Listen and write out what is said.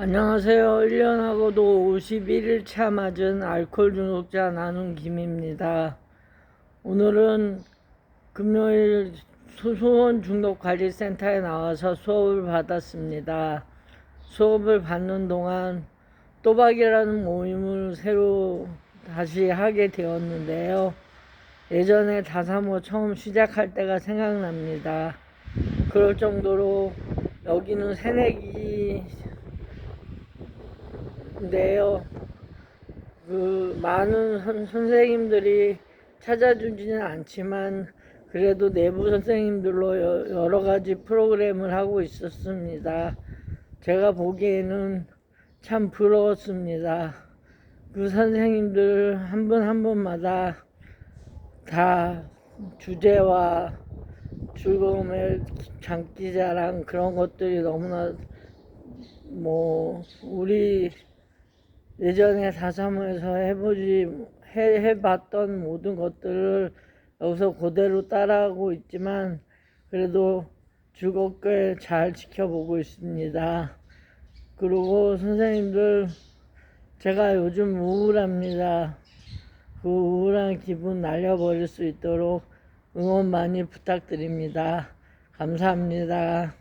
안녕하세요. 1년하고도 51일차 맞은 알코올 중독자 나눔 김입니다. 오늘은 금요일 소소원 중독관리센터에 나와서 수업을 받았습니다. 수업을 받는 동안 또박이라는 모임을 새로 다시 하게 되었는데요. 예전에 다사모 처음 시작할 때가 생각납니다. 그럴 정도로 여기는 새내기 인데요. 그 많은 선, 선생님들이 찾아주지는 않지만 그래도 내부 선생님들로 여, 여러 가지 프로그램을 하고 있었습니다. 제가 보기에는 참 부러웠습니다. 그 선생님들 한 분한 분마다 다 주제와 즐거움의 장기자랑 그런 것들이 너무나 뭐 우리 예전에 다사모에서 해보지 해, 해봤던 모든 것들을 여기서 그대로 따라하고 있지만 그래도 즐겁게 잘 지켜보고 있습니다. 그리고 선생님들 제가 요즘 우울합니다. 그 우울한 기분 날려버릴 수 있도록 응원 많이 부탁드립니다. 감사합니다.